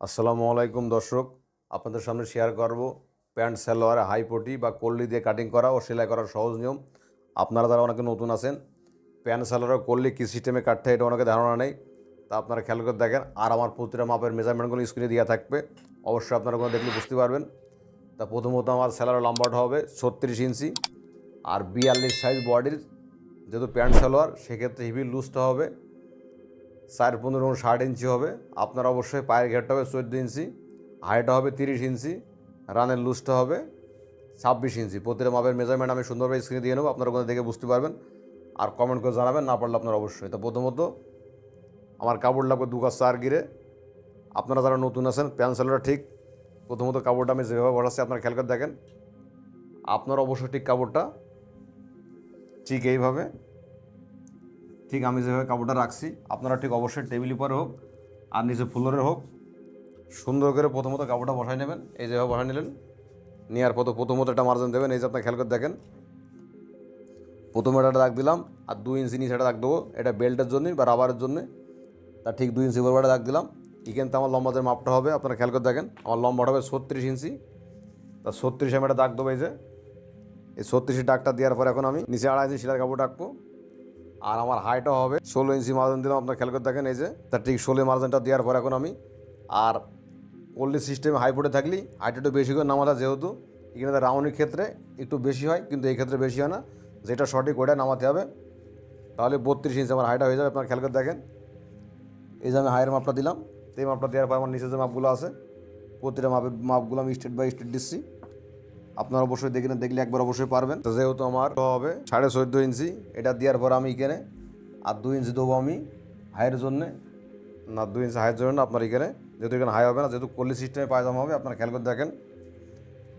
আসসালামু আলাইকুম দর্শক, আপনাদের সামনে শেয়ার করব প্যান্ট সালোয়ার হাই পটি বা কল্লি দিয়ে কাটিং করা ও সেলাই করার সহজ নিয়ম। আপনারা যারা অনেকে নতুন আছেন, প্যান্ট সালোয়ার কল্লি কী সিস্টেমে কাটতে এটা অনেকে ধারণা নেই। তা আপনারা খেয়াল করে দেখেন, আর আমার প্রতিটা মাপের মেজারমেন্টগুলো স্ক্রিনে দেওয়া থাকবে। অবশ্যই আপনারা ওখানে দেখলে বুঝতে পারবেন। তা প্রথমত আমার স্যালোয়ার লম্বাটা হবে ছত্রিশ ইঞ্চি আর বিয়াল্লিশ সাইজ বডির যেহেতু প্যান্ট সালোয়ার, সেক্ষেত্রে হিভি লুজটা হবে চার পনেরো ষাট ইঞ্চি হবে। আপনার অবশ্যই পায়ের ঘেরটা হবে চোদ্দ ইঞ্চি, হাইটটা হবে তিরিশ ইঞ্চি, রানের লুজটা হবে ছাব্বিশ ইঞ্চি। প্রতিটা মাপের মেজারমেন্ট আমি সুন্দরভাবে স্ক্রিনে দিয়ে নেব, আপনারা ওখানে দেখে বুঝতে পারবেন। আর কমেন্ট করে জানাবেন, না পারলে আপনারা অবশ্যই। তো প্রথমত, আমার কাপড় লাগবে দু গাছ চার গিরে। আপনারা যারা নতুন আছেন প্যান্সেলটা ঠিক, প্রথমত কাপড়টা আমি যেভাবে বসাচ্ছি, আপনারা খেয়াল করে দেখেন। আপনার অবশ্যই ঠিক কাপড়টা ঠিক এইভাবে ঠিক আমি যেভাবে কাপড়টা রাখছি, আপনারা ঠিক অবশ্যই টেবিল উপরে হোক আর নিচে ফ্লোরে হোক, সুন্দর করে প্রথমত কাপড়টা বসাই নেবেন। এই যেভাবে বসাই নিলেন নেওয়ার পর তো প্রথমত একটা মার্জিন দেবেন, এই যে আপনার খেয়াল করে দেখেন। প্রথমে একটা দাগ দিলাম, আর দুই ইঞ্চি নিচে একটা দাগ দেবো, এটা বেল্টের জন্যই বা রাবারের জন্যে তা ঠিক দুই ইঞ্চি বরাবর দাগ দিলাম। এখান থেকে আমার লম্বাদের মাপটা হবে, আপনারা খেয়াল করে দেখেন, আমার লম্বাটা হবে ছত্রিশ ইঞ্চি তা ছত্রিশ আমি একটা দাগ দেবো এই যে। এই ছত্রিশের দাগটা দেওয়ার পর এখন আমি নিচে আড়াই ইঞ্চি সেলার কাপড় রাখব। আর আমার হাইটও হবে ষোলো ইঞ্চি মার্জিন দিলাম, আপনার খেয়াল করে দেখেন এই যে তার ঠিক ষোলো মার্জিনটা দেওয়ার পর এখন আমি, আর কোল্ড সিস্টেমে হাই বোর্ডে থাকলেই হাইট একটু বেশি করে নামাতে যেহেতু, এখানে রাউন্ডের ক্ষেত্রে একটু বেশি হয়, কিন্তু এই ক্ষেত্রে বেশি হয় না, যেটা সঠিক ওইটা নামাতে হবে, তাহলে বত্রিশ ইঞ্চি আমার হাইটা হয়ে যাবে, আপনার খেয়াল করে দেখেন, এই যে আমি হাইয়ের মাপটা দিলাম, এই মাপটা দেওয়ার পর আমার নিচে যে মাপগুলো আছে, প্রতিটা মাপের মাপগুলো আমি স্টেট বাই স্টেট দিচ্ছি। আপনারা অবশ্যই দেখে দেখলে একবার অবশ্যই পারবেন। তো যেহেতু আমার হবে, সাড়ে চোদ্দ ইঞ্চি, এটা দেওয়ার পর আমি এখানে আর দুই ইঞ্চি দেবো আমি হাইয়ের জন্যে। না, দুই ইঞ্চি হাইয়ের জন্য আপনার এখানে যেহেতু এখানে হাই হবে না, যেহেতু কল্লি সিস্টেমে পায়জামা হবে, আপনারা খেয়াল করে দেখেন।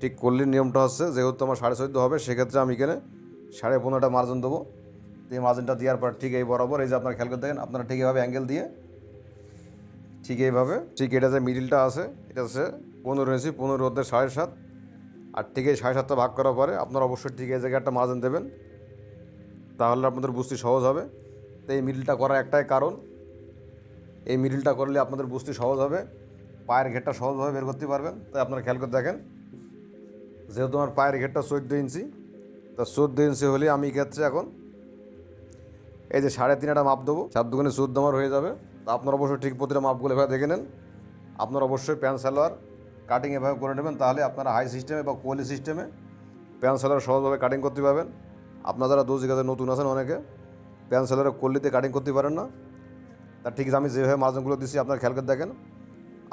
ঠিক কল্লির নিয়মটা হচ্ছে, যেহেতু আমার সাড়ে চোদ্দ হবে, সেক্ষেত্রে আমি এখানে সাড়ে পনেরোটা মার্জিন দেবো। এই মার্জিনটা দেওয়ার পর ঠিক এই বরাবর, এই যে আপনারা খেয়াল করে দেখেন, আপনারা ঠিক এইভাবে অ্যাঙ্গেল দিয়ে, ঠিক এইভাবে, ঠিক এটা যে মিডিলটা আছে, এটা হচ্ছে পনেরো ইঞ্চি, পনেরো হতে সাড়ে সাত আর এই সাড়ে সাতটা ভাগ করার পরে আপনারা অবশ্যই ঠিক এই জায়গায় একটা মার্জিন দেবেন। তাহলে আপনাদের বুঝতে সহজ হবে। তো এই মিডিলটা করার একটাই কারণ। এই মিডিলটা করলে আপনাদের বুঝতে সহজ হবে। পায়ের ঘেরটা সহজভাবে বের করতে পারবেন। তাই আপনারা খেয়াল করে দেখেন। যেহেতু আমার পায়ের ঘেরটা চোদ্দ ইঞ্চি, তা চোদ্দ ইঞ্চি হলে আমি ক্ষেত্রে এখন এই যে সাড়ে তিন মাপ দেবো। সাত দুগুণে চোদ্দ আমার হয়ে যাবে। তা আপনারা অবশ্যই ঠিক প্রতিটা মাপগুলো এভাবে দেখে নেন। আপনারা অবশ্যই প্যান্ট সালোয়ার কাটিং এভাবে করে নেবেন, তাহলে আপনারা হাই সিস্টেমে বা কোয়ালি সিস্টেমে প্যান্ট সালোয়ার সহজভাবে কাটিং করতে পারবেন। আপনারা যারা দোষ কাজে নতুন আছেন অনেকে প্যান্ট সালোয়ারের কল্লিতে কাটিং করতে পারেন না। তা ঠিক আমি যেভাবে মার্জিনগুলো দিচ্ছি আপনার খেয়াল করে দেখেন।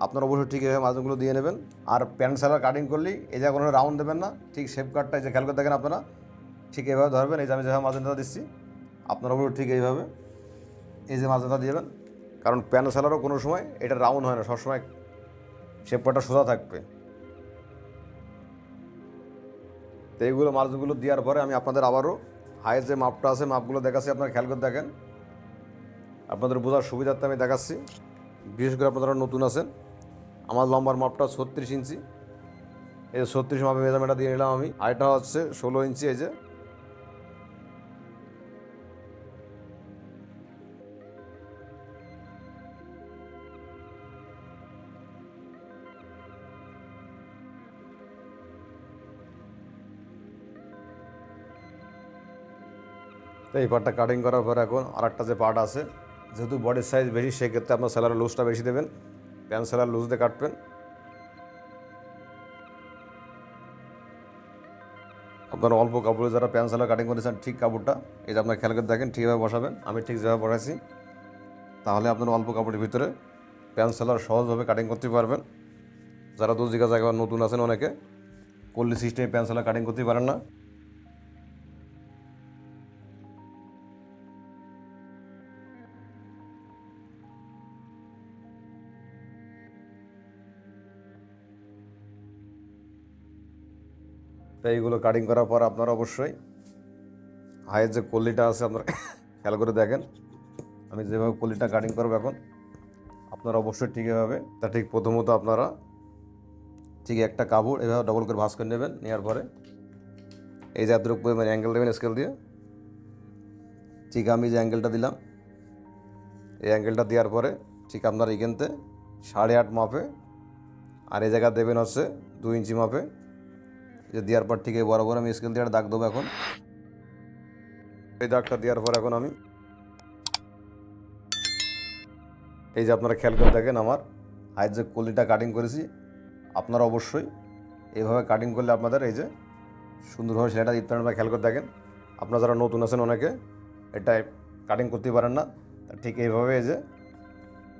আপনারা অবশ্যই ঠিক এভাবে মার্জিনগুলো দিয়ে নেবেন। আর প্যান্ট সালোয়ার কাটিং করলেই এই যে কোনো রাউন্ড দেবেন না। ঠিক শেপ কাটটা এই যে খেয়াল করে দেখেন আপনারা, ঠিক এইভাবে ধরবেন। এই যে আমি যেভাবে মার্জিনটা দিচ্ছি, আপনারা অবশ্যই ঠিক এইভাবে এই যে মার্জিনটা দিবেন কারণ প্যান্ট সালোয়ারও কোনো সময় এটা রাউন্ড হয় না, সবসময় শেপ কাটটা সোজা থাকবে। তো এইগুলো মার্জিনগুলো দেওয়ার পরে আমি আপনাদের আবারও হাইয়ের যে মাপটা আছে মাপগুলো দেখাচ্ছি। আপনারা খেয়াল করে দেখেন। আপনাদের বোঝার সুবিধার্থে আমি দেখাচ্ছি। বিশেষ করে আপনারা নতুন আছেন। আমার লম্বার মাপটা ছত্রিশ ইঞ্চি। এই ছত্রিশ মাপে মেজারমেন্টটা দিয়ে নিলাম আমি। আরেকটা হচ্ছে ষোলো ইঞ্চি এই যে। তো এই পার্টটা কাটিং করার পর এখন আর একটা যে পার্ট আছে, যেহেতু বডির সাইজ বেশি, সেক্ষেত্রে আপনার স্যালার লুজটা বেশি দেবেন। প্যান্ট স্যালার লুজ দিয়ে কাটবেন। আপনারা অল্প কাপড়ে যারা প্যান্ট স্যালার কাটিং করেছেন ঠিক কাপড়টা, এই যে আপনার খেয়াল করে দেখেন ঠিকভাবে বসাবেন। আমি ঠিক যেভাবে বসাইছি, তাহলে আপনারা অল্প কাপড়ের ভিতরে প্যান্ট স্যালার সহজভাবে কাটিং করতে পারবেন। যারা দু জায়গা জায়গা নতুন আছেন অনেকে কল্লি সিস্টেমে প্যান্ট স্যালার কাটিং করতে পারেন না। তো এইগুলো কাটিং করার পর আপনারা অবশ্যই হাইয়ের যে কলিটা আছে আপনারা খেয়াল করে দেখেন। আমি যেভাবে কলিটা কাটিং করব এখন, আপনারা অবশ্যই ঠিক এভাবে, তা ঠিক প্রথমত আপনারা ঠিক একটা কাপড় এভাবে ডবল করে ভাঁজ করে নেবেন, নেওয়ার পরে এই যে এতটুকু পরিমাণ অ্যাঙ্গেল দেবেন স্কেল দিয়ে। ঠিক আমি যে অ্যাঙ্গেলটা দিলাম, এই অ্যাঙ্গেলটা দেওয়ার পরে ঠিক আপনার এখানতে সাড়ে আট মাপে, আর এই জায়গা দেবেন হচ্ছে দু ইঞ্চি মাপে। যে দেওয়ার পর ঠিক এই বরাবর আমি স্কেল দিয়ে দাগ দেবো এখন। এই দাগটা দেওয়ার পর এখন আমি এই যে আপনারা খেয়াল করে দেখেন আমার হাইট যে কলিটা কাটিং করেছি, আপনারা অবশ্যই এইভাবে কাটিং করলে আপনাদের এই যে সুন্দরভাবে সেলাইটা দিতে পারেন খেয়াল করে দেখেন। আপনারা যারা নতুন আছেন অনেকে, এটা কাটিং করতে পারেন না। ঠিক এইভাবে এই যে,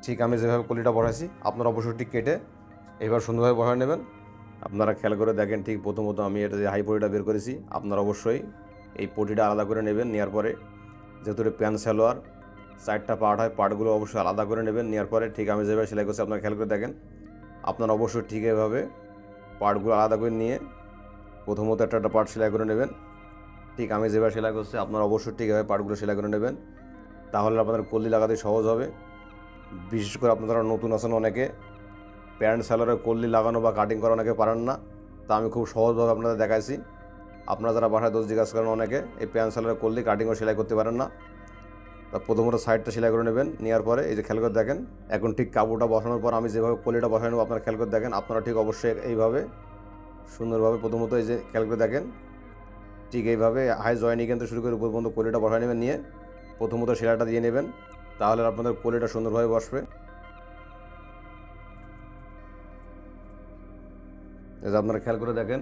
ঠিক আমি যেভাবে কলিটা বসাইছি, আপনারা অবশ্যই ঠিক কেটে এইভাবে সুন্দরভাবে বসায় নেবেন। আপনারা খেয়াল করে দেখেন ঠিক প্রথমত আমি এটা যে হাই পটিটা বের করেছি, আপনারা অবশ্যই এই পটিটা আলাদা করে নেবেন নেওয়ার পরে যেহেতু এটা প্যান্ট সালোয়ার চারটা পার্ট হয়, পার্টগুলো অবশ্যই আলাদা করে নেবেন নেওয়ার পরে ঠিক আমি যেভাবে সেলাই করছি, আপনারা খেয়াল করে দেখেন, আপনারা অবশ্যই ঠিক এভাবে পার্টগুলো আলাদা করে নিয়ে প্রথমত একটা একটা পার্ট সেলাই করে নেবেন। ঠিক আমি যেভাবে সেলাই করছি, আপনারা অবশ্যই ঠিক এভাবে পার্টগুলো সেলাই করে নেবেন। তাহলে আপনাদের কল্লি লাগাতে সহজ হবে। বিশেষ করে আপনারা নতুন আছেন অনেকে প্যান্ট স্যালোরে কল্লি লাগানো বা কাটিং করা অনেকে পারেন না। তা আমি খুব সহজভাবে আপনাদের দেখাইছি। আপনারা যারা বাসায় দোষ জিজ্ঞাসা করেন অনেকে, এই প্যান্ট স্যালোরে কল্লি কাটিং ও সেলাই করতে পারেন না। তা প্রথমত সাইডটা সেলাই করে নেবেন, নেওয়ার পরে এই যে খেয়াল করে দেখেন, এখন ঠিক কাপড়টা বসানোর পর আমি যেভাবে কলিটা বসাই নেব, আপনারা খেয়াল করে দেখেন, আপনারা ঠিক অবশ্যই এইভাবে, সুন্দরভাবে প্রথমত এই যে খেয়াল করে দেখেন, ঠিক এইভাবে হাই জয়েনিং কিন্তু শুরু করে উপর পর্যন্ত কলিটা বসাই নেবেন, নিয়ে প্রথমত সেলাইটা দিয়ে নেবেন, তাহলে আপনাদের কলিটা সুন্দরভাবে বসবে। যে আপনারা খেয়াল করে দেখেন।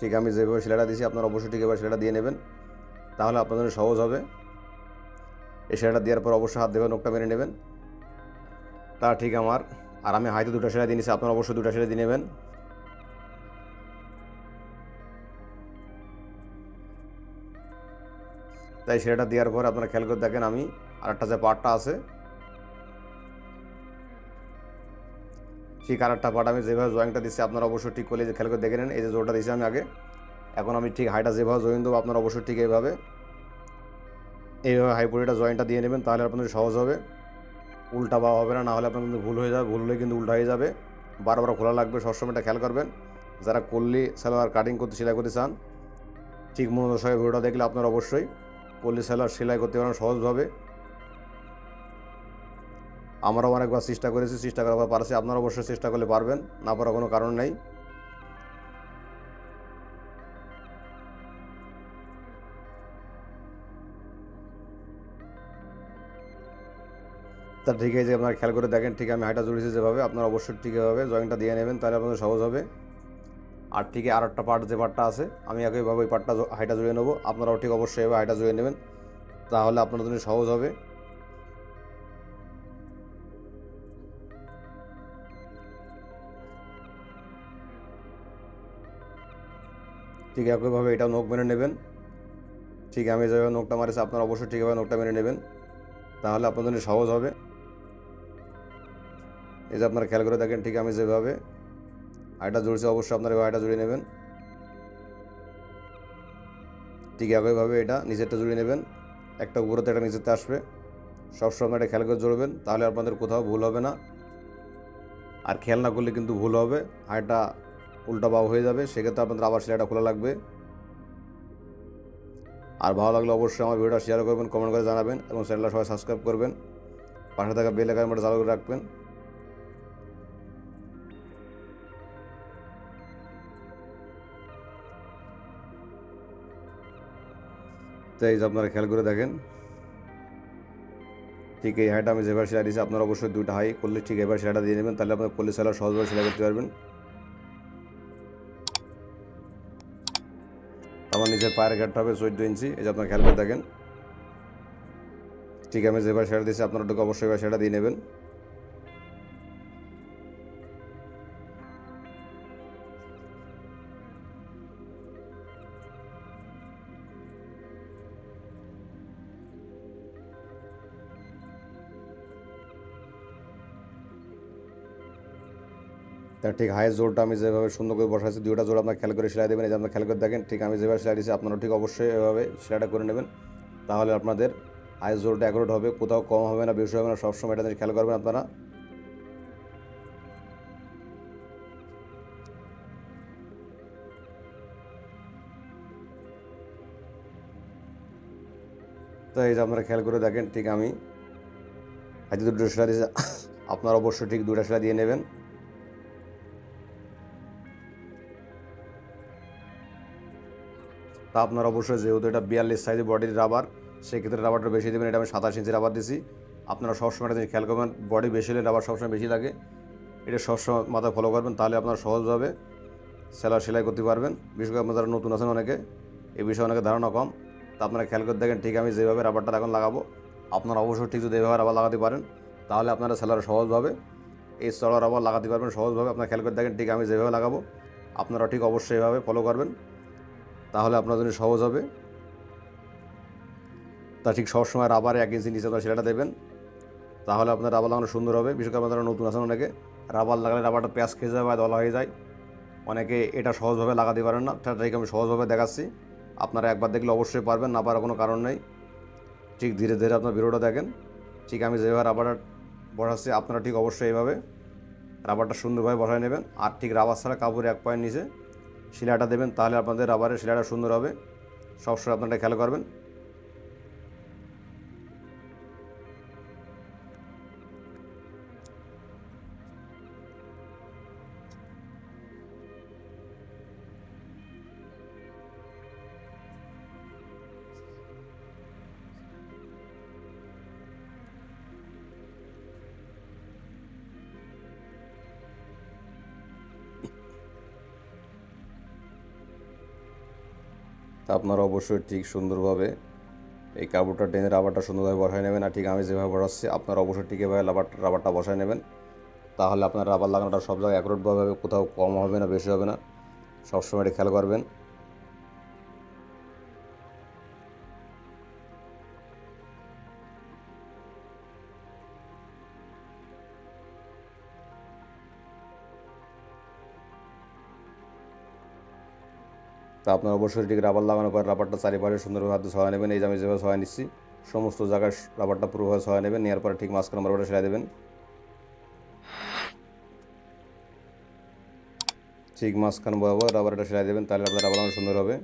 ঠিক আমি যেভাবে সেলাইটা দিয়েছি, আপনারা অবশ্যই ঠিক এভাবে সেলাইটা দিয়ে নেবেন। তাহলে আপনাদের সহজ হবে। এই সেলাইটা দেওয়ার পর অবশ্যই হাত দেবেন নোকটা মেরে নেবেন। তা ঠিক আমার। আর আমি হয়তো দুটো সেলাই দিয়ে নিচ্ছি আপনারা অবশ্যই দুটো সেলাই দিয়ে নেবেন। তাই সেটা দেওয়ার পর আপনারা খেয়াল করে দেখেন আমি আর একটা যে পার্টটা আছে ঠিক আরেকটা পার্ট আমি যেভাবে জয়েন্টটা দিচ্ছি আপনারা অবশ্যই ঠিক করলে যে খেয়াল করে দেখে নেন, এই যে জোরটা দিচ্ছি আমি আগে। এখন আমি ঠিক হাইটা যেভাবে জয়েন দেবো, আপনারা অবশ্যই ঠিক এইভাবে এইভাবে হাইপোরিটা জয়েন্টটা দিয়ে নেবেন, তাহলে আপনাদের সহজ হবে। উল্টা বা হবে না না হলে আপনার কিন্তু ভুল হয়ে যাবে, ভুল হলে কিন্তু উল্টা হয়ে যাবে। বারবার খোলা লাগবে, সবসময় এটা খেয়াল করবেন। যারা কল্লি সালোয়ার কাটিং করতে, সেলাই করতে চান, ঠিক সঙ্গে ভিডিওটা দেখলে আপনারা অবশ্যই কল্লি সালোয়ার সেলাই করতে পারেন সহজভাবে। আমরাও অনেকবার চেষ্টা করেছি, চেষ্টা করার পর পারছি। আপনারা অবশ্যই চেষ্টা করলে পারবেন, না পারার কোনো কারণ নেই। তা ঠিক আছে, আপনারা খেয়াল করে দেখেন, ঠিক আমি হাইটা জুড়েছি যেভাবে, আপনারা অবশ্যই ঠিক এভাবে জয়েন্টটা দিয়ে নেবেন, তাহলে আপনাদের সহজ হবে। আর ঠিক আর একটা পার্ট যে পার্টটা আছে, আমি একইভাবে ওই পার্টটা হাইটা জুড়ে নেব, আপনারাও ঠিক অবশ্যই এভাবে হাইটা জুড়ে নেবেন, তাহলে আপনাদের জন্য সহজ হবে। ঠিক একইভাবে এটাও নখ মেরে নেবেন। ঠিক আমি যেভাবে নখটা মারেছি, আপনারা অবশ্যই ঠিকভাবে নখটা মেরে নেবেন। তাহলে আপনাদের সহজ হবে। এই যে আপনারা খেয়াল করে দেখেন, ঠিক আমি যেভাবে আয়টা জুড়ছি অবশ্যই আপনারা আয়টা জুড়ে নেবেন। ঠিক একইভাবে এটা নিচেরটা জুড়ে নেবেন। একটা উপরেতে একটা নিচেতে আসবে। সবসময় এটা খেয়াল করে জুড়বেন তাহলে আপনাদের কোথাও ভুল হবে না। আর খেয়াল না করলে কিন্তু ভুল হবে। হাইটা উল্টা বাউ হয়ে যাবে, সেক্ষেত্রে আপনাদের আবার সেলাইটা খোলা লাগবে। আর ভালো লাগলে অবশ্যই আমার ভিডিওটা শেয়ার করবেন কমেন্ট করে জানাবেন এবং চ্যানেলটা সবাই সাবস্ক্রাইব করবেন। পাশে থাকা বেল আইকনটা চালু করে রাখবেন। তাই আপনারা খেয়াল করে দেখেন, ঠিক এই হাইটা আমি যেভাবে সেলাই দিয়েছি, আপনারা অবশ্যই দুইটা হাই করলে ঠিক এবার সেলাইটা দিয়ে নেবেন, তাহলে আপনার করলে সেলাই সহজভাবে সেলাই করতে পারবেন। নিজের পায়ের ঘাটটা হবে চোদ্দ ইঞ্চি। এই যে আপনার খেয়াল করে দেখেন। ঠিক আমি যেভাবে সেটা দিয়েছি, আপনারা ওটাকে অবশ্যই সেটা দিয়ে নেবেন। ঠিক হাইয়েস্ট জোরটা আমি যেভাবে সুন্দর করে বসাচ্ছি দুইটা জোর আপনার খেয়াল করে সেলাই দেবেন, এই যে আপনার খেয়াল করে দেখেন, ঠিক আমি যেভাবে সেলাই দিয়েছি আপনারা ঠিক অবশ্যই এভাবে সেলাইটা করে নেবেন। তাহলে আপনাদের হাইয়েস্ট জোরটা অ্যাকুরেট হবে, কোথাও কম হবে না, বেশি হবে না, সবসময় এটা খেয়াল করবেন আপনারা। তো এই যে আপনারা খেয়াল করে দেখেন, ঠিক আমি হাতে দুটো সেলাই দিয়েছি, আপনারা অবশ্যই ঠিক দুটা সেলাই দিয়ে নেবেন। তা আপনার অবশ্যই যেহেতু এটা বিয়াল্লিশ সাইজের বডির রাবার, সেক্ষেত্রে রাবারটা বেশি দেবেন, এটা আমি সাতাশ ইঞ্চি রাবার দিছি। আপনারা সবসময় একটা জিনিস খেয়াল করবেন, বডি বেশি হলে রাবার সবসময় বেশি লাগে। এটা সবসময় মাথায় ফলো করবেন, তাহলে আপনারা সহজভাবে সেলাই সেলাই করতে পারবেন। বিশেষ করে আপনারা যারা নতুন আছেন অনেকে এই বিষয়ে অনেকে ধারণা কম। তা আপনারা খেয়াল করে দেখেন, ঠিক আমি যেভাবে রাবারটা এখন লাগাবো, আপনারা অবশ্যই ঠিক যদি এভাবে রাবার লাগাতে পারেন, তাহলে আপনারা সেলার সহজভাবে এই চড়া রাবার লাগাতে পারবেন। সহজভাবে আপনারা খেয়াল করে দেখেন, ঠিক আমি যেভাবে লাগাবো, আপনারা ঠিক অবশ্যই এভাবে ফলো করবেন। তাহলে আপনার জন্য সহজ হবে। তা ঠিক সবসময় রাবারে এক ইঞ্চি নিচে আপনারা সেলাটা দেবেন। তাহলে আপনার রাবার লাগানো সুন্দর হবে। বিশেষ করে আপনারা নতুন আছেন অনেকে, রাবার লাগালে রাবারটা প্যাঁচ খেয়ে যায় বা দলা হয়ে যায়। অনেকে এটা সহজভাবে লাগাতে পারেন না। ঠিক আমি সহজভাবে দেখাচ্ছি। আপনারা একবার দেখলে অবশ্যই পারবেন, না পারার কোনো কারণ নেই। ঠিক ধীরে ধীরে আপনার ভিডিওটা দেখেন। ঠিক আমি যেভাবে রাবারটা বসাচ্ছি, আপনারা ঠিক অবশ্যই এইভাবে রাবারটা সুন্দরভাবে বসায় নেবেন। আর ঠিক রাবার ছাড়া কাপড় এক পয়েন্ট নিচে শিলাটা দেবেন তাহলে আপনাদের রাবারের শিলাটা সুন্দর হবে। সবসময় আপনারা খেয়াল করবেন। তা আপনারা অবশ্যই ঠিক সুন্দরভাবে এই কাপড়টা টেনে রাবারটা সুন্দরভাবে বসায় নেবেন আর ঠিক আমি যেভাবে বসাচ্ছি, আপনারা অবশ্যই ঠিক এভাবে রাবার রাবারটা বসায় নেবেন। তাহলে আপনার রাবার লাগানোটা সব জায়গায় অ্যাকুরেটভাবে কোথাও কম হবে না, বেশি হবে না। সবসময় খেয়াল করবেন। তা আপনার অবশ্যই এটিকে রাবার লাগানোর পর রাবারটা চারিপাশে সুন্দরভাবে হাতে সহায় নেবেন। এই যে আমি যেভাবে সহায় নিচ্ছি, সমস্ত জায়গায় রাবারটা পুরোভাবে সহায় নেবেন, নেওয়ার পরে ঠিক মাঝখানে রাবারটা সেলাই দেবেন। ঠিক মাঝখান বরাবর রাবারটা সেলাই দেবেন, তাহলে আপনার রাবার সুন্দর হবে।